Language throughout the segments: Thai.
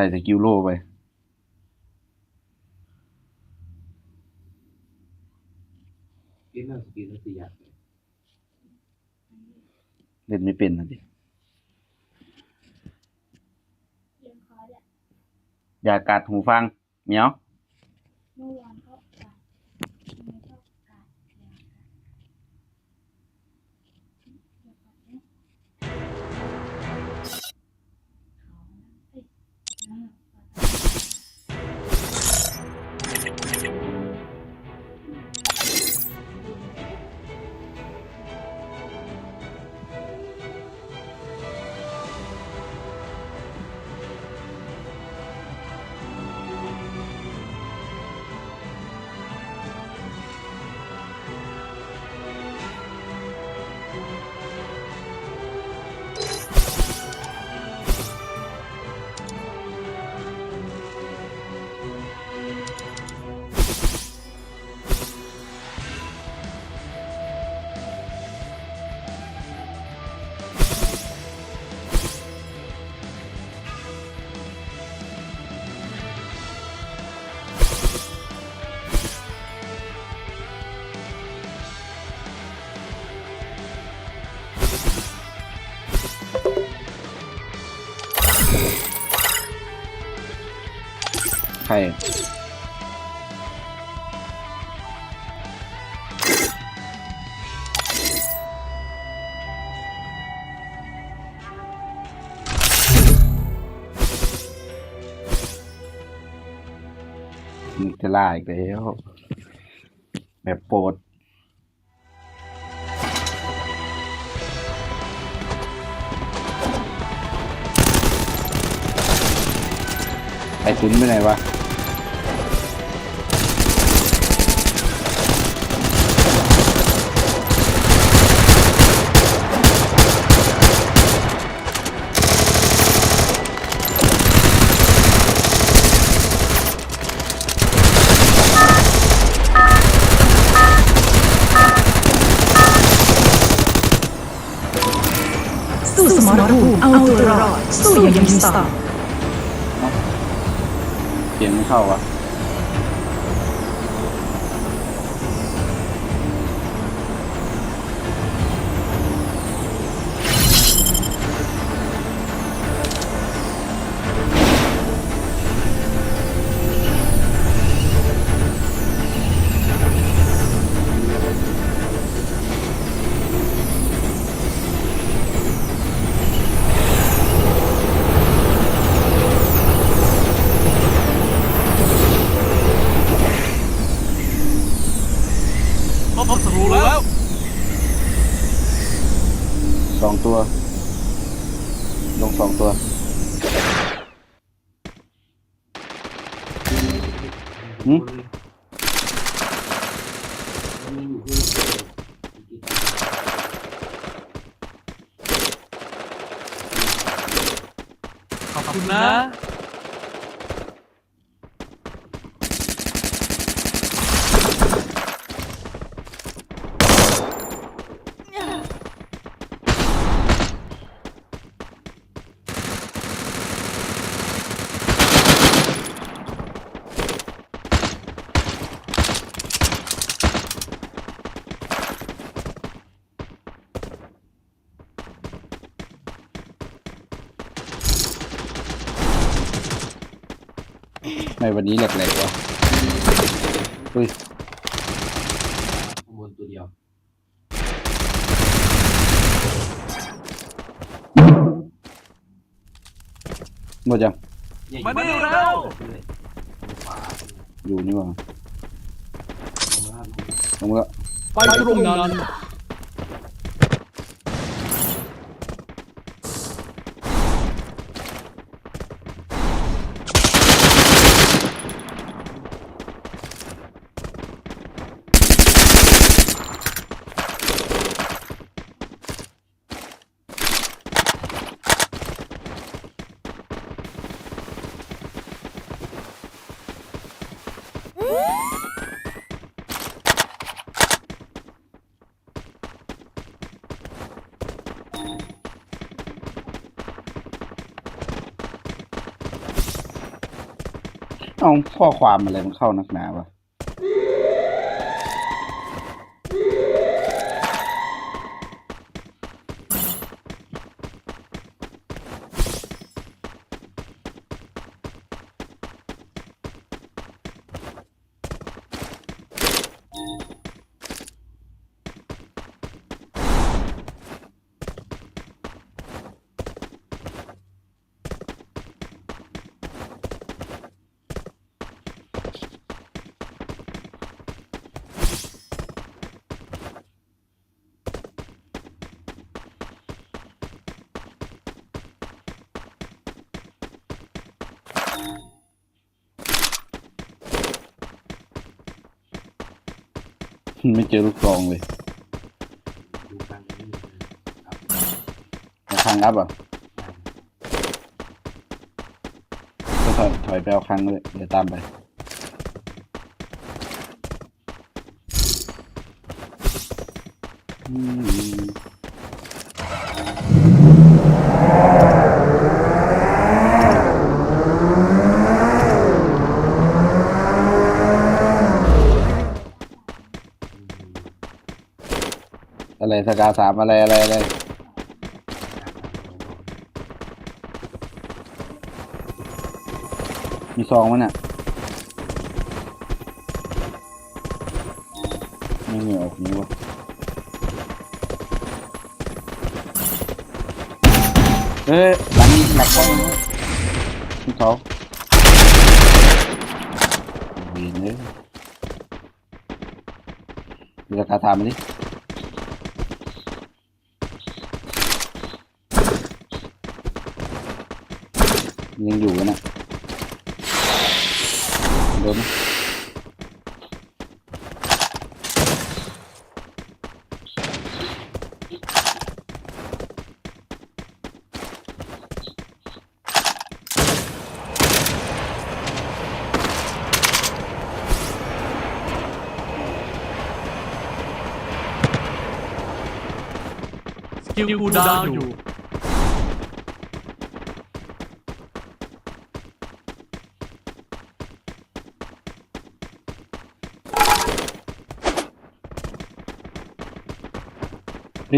ส่สกิลโล่ไปกินแล้วสกินแล้วสี่อย่างเล่นไม่เป็นนะดิเรียนคอร์สอะอย่ากัดหูฟัง เหมียว ครมึงจะล่าอีกแล้ว แบบโปรดไอ้ตุนไปไหนวะ สู้อย่างมีสไตล์เสียงไม่เข้าวะ วันนี้แหลกๆวะอุ้ยข้างบนตัวเดียวหมดยังมานี่แล้วอยู่นี่หว่ามาลงแล้วไปตรงนั้น เอาข้อความอะไรมันเข้านักหนาวะ ไม่เจอลูกกรองเลยดูฟังนี่ครับเอางอัพอะก็ถอยถอยไปเอาครั้งเลยเดี๋ยวตามไปอืม อะไรสกาสามอะไรอะไรอะไรมีซองมันอะไม่มีออกนี้วะเอ้ยหลังหลักกล้องนะที่เขาวีนเลยดูราคาทำมันดิ ยังอยู่นะโดนสกิลกูดาวอยู่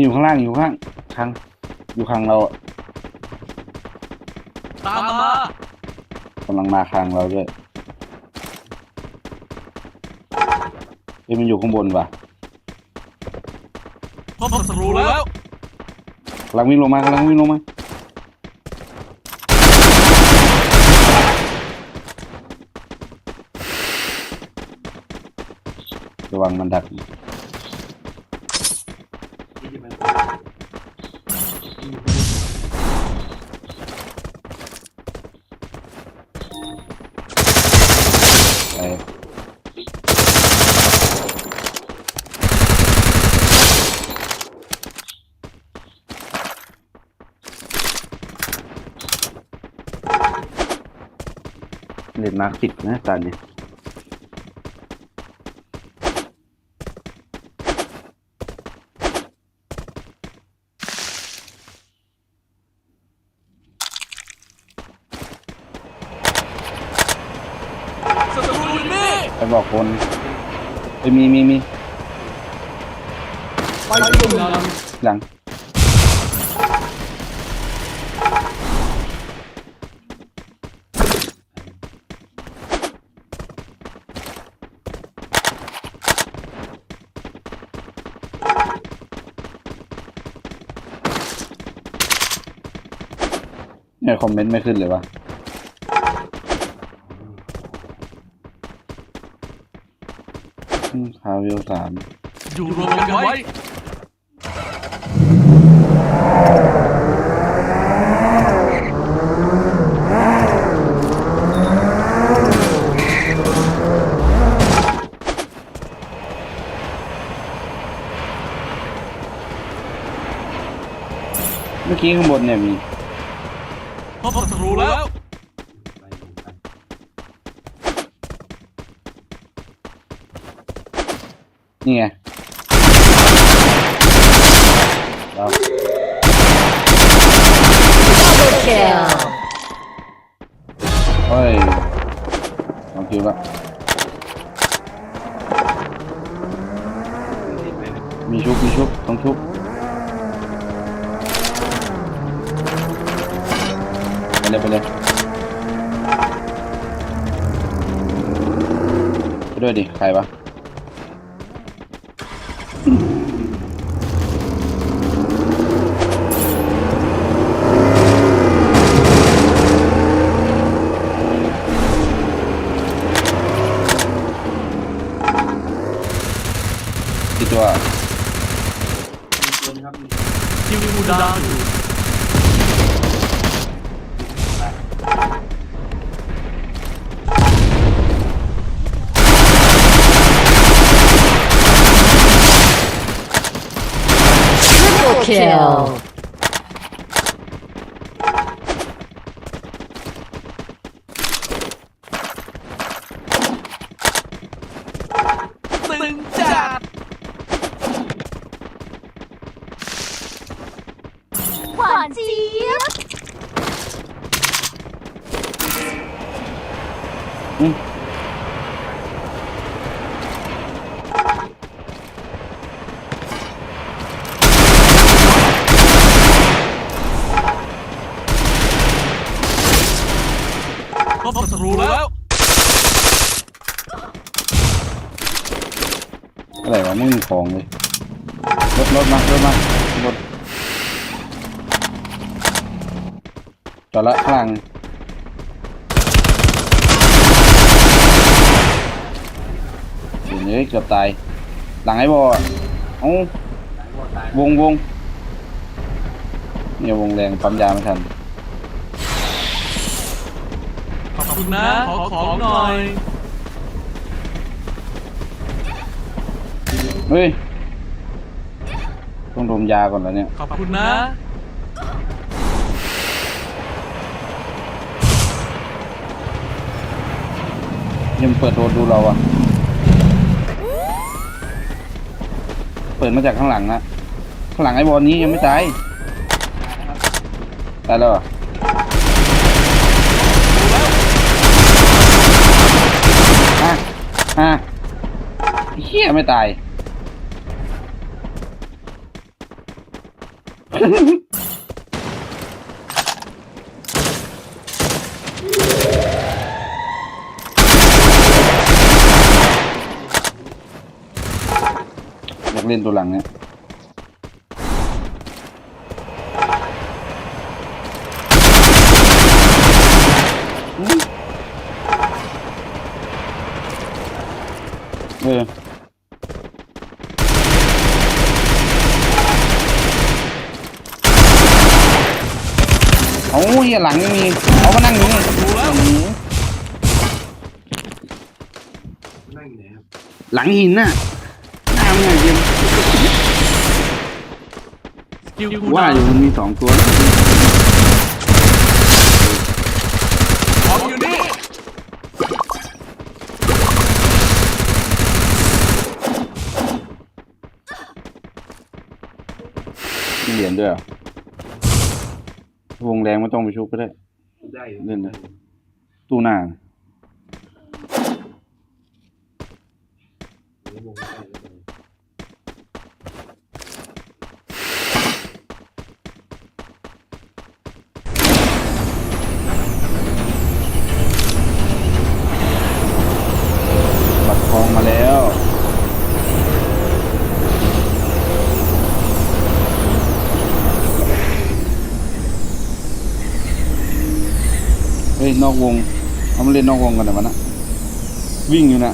นี่อยู่ข้างล่างอยู่ข้างข้างอยู่ข้างเราอะตามมากำลังมาข้างเราด้วยเอ้ยมันอยู่ข้างบนว่ะพบศัตรูแล้ว กำลังวิ่งลงมากำลังวิ่งลงมาระวังมันดัก เล่นมาร์คสิบนะตอนนี้ศัตรูอยู่นี่ไปบอกคนไปมีมีมีไปตรงนั้นหลัง เนี่ยคอมเมนต์ไม่ขึ้นเลยวะอืมคาวิวสามอยู่รวมกันไว้เมื่อกี้ข้างบนเนี่ยมี พบศัตรูแล้ว ไปดูกัน นี่ไงเรา Kill. เฮ้ยเองคิวล้วเห็นไหมมีชุบ มีชุบ ต้องชุบ ไปเลยไปเลยไปด้วยดิ ใครปะ คิดว่ามีคนครับมีสกิลคูลดาวน์อยู่ Triple kill. ตึงจัด หวานเจี๊ยบ อืม พบศัตรูแล้ว อะไรวะไม่มีของเลยรถรถมารถมารถจอดละข้างหลัง เดี๋ยวนี้เกือบตาย หลังไอ้บอลเอ้าตายหมดตายวงวงเนี่ยวงแรงปั๊มยาไม่ทัน ขอบคุณนะ ขอของหน่อย เฮ้ย ต้องดมยาก่อนแล้วเนี่ย ขอบคุณนะ ยังเปิดโดนดูเราอะ เปิดมาจากข้างหลังนะข้างหลังไอ้บอลนี้ยังไม่ตายตายแล้วเหรอฮะฮะเฮียไม่ตาย อยาก เล่นตัวหลังเนี่ยเออเอาเหี้ยหลังยังมีเอามานั่งอยู่นี่ดูแล้วอื้อหือนั่งอยู่ไหนครับหลังหินน่ะหน้ามึงอะเย็น สกิล คูลว่าดาวอยู่น์มันมีสองตัวของอยู่นี่มีเหรียญด้วยเหรอวงแรงไม่ต้องไปชุบก็ได้ ได้อยู่เล่นเลยตู้หน้า นอกวงเอามาเล่นนอกวงกันนะมันนะวิ่งอยู่นะ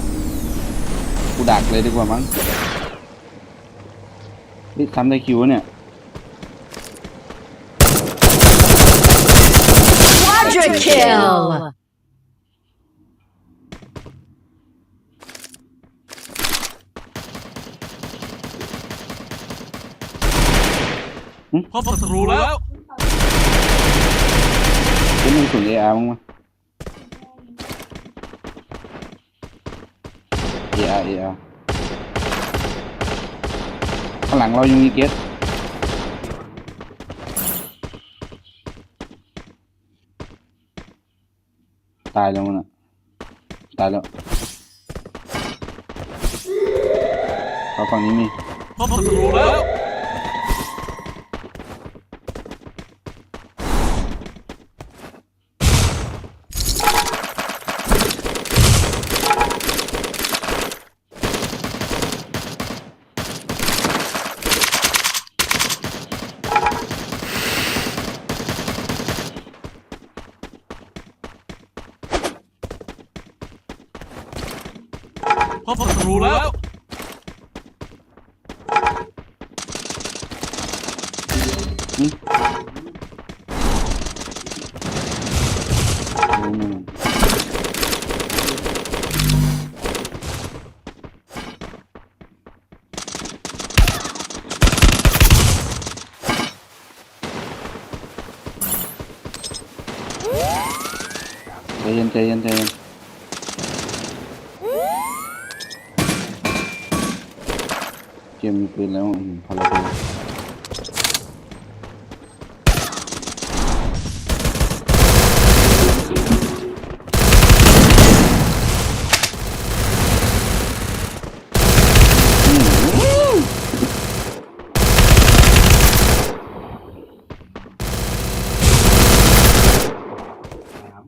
กูดักเลยดีกว่ามั้งเฮ้ยทำได้คิวเนี่ย Quadra kill. พบศัตรูแล้วเป็นมึงสุนเออาร์มั้งมั้ย เออาเออาข้างหลังเรายังมีเกสตายแล้วมนะตายแล้วเขาฝั่งนี้มี พบศัตรูแล้ว พบศัตรูแล้ว อืมึงใจเย็นใจเย็นใจเย็นเกมมีปืนแล้วอืมพาราปืน สาม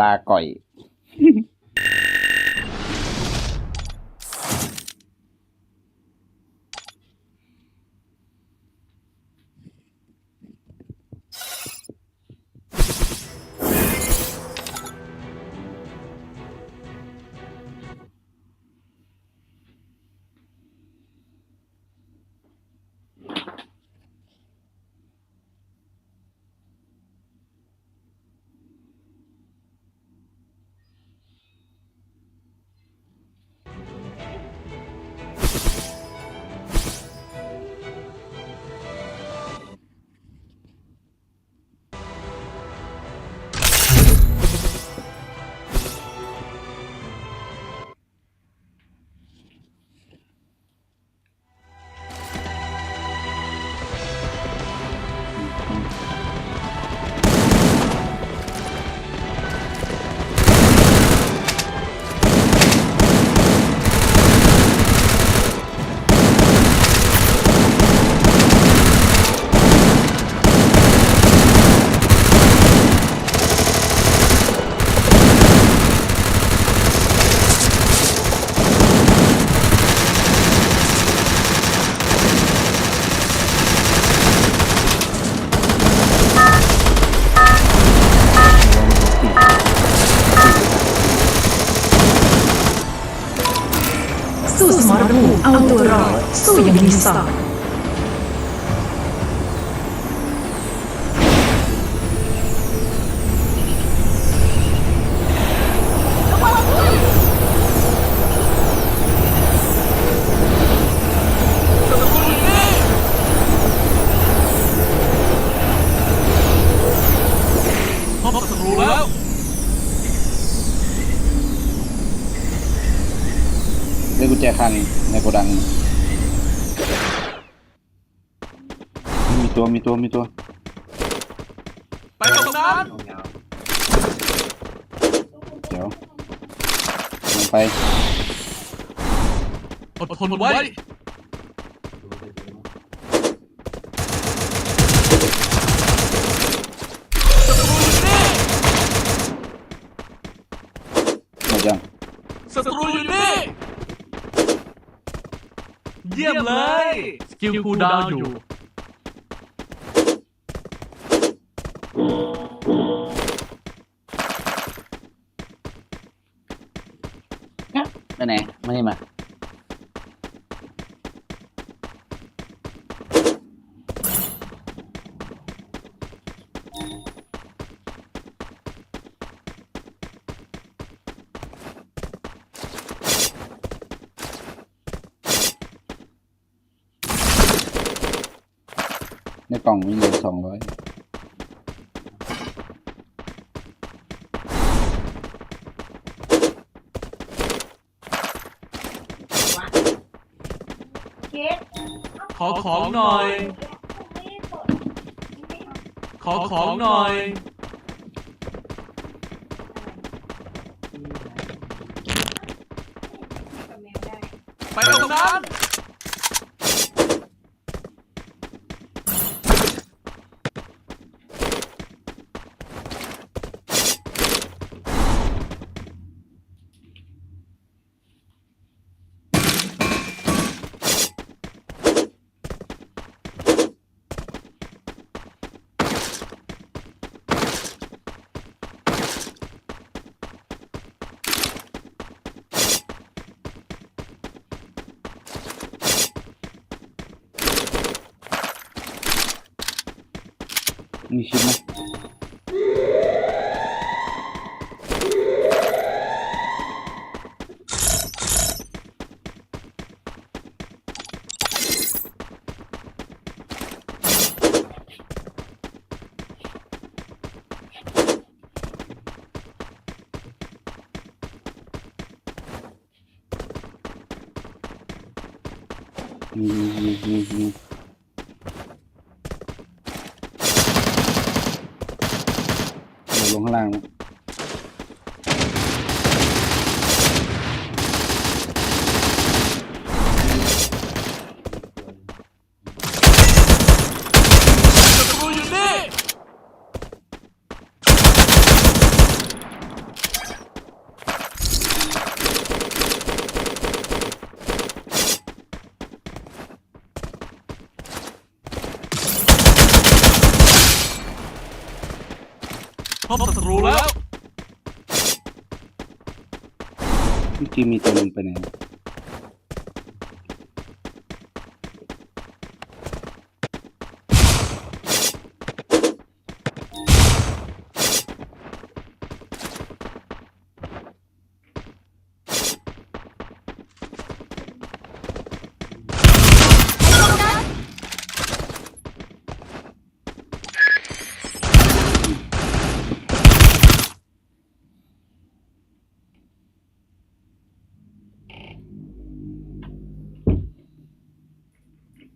ลาก่อย สู้ ตัวมีตัวมีตัวไปตรงนั้นตรงยาวเดี๋ยวลงไปอดทนไว้ดูไปดูหมดยังศัตรูอยู่นี่เยี่ยมเลย สกิลคูลดาวน์อยู่ ไปไหนมานี่มาในกล่องมีเงินสองร้อย ขอของหน่อย ขอของหน่อย มีชิปไหมมีมีมีมีเดี๋ยวลง ข้างล่างนะ พบศัตรูแล้วเมื่อกี้มีตัวหนึงไปไหน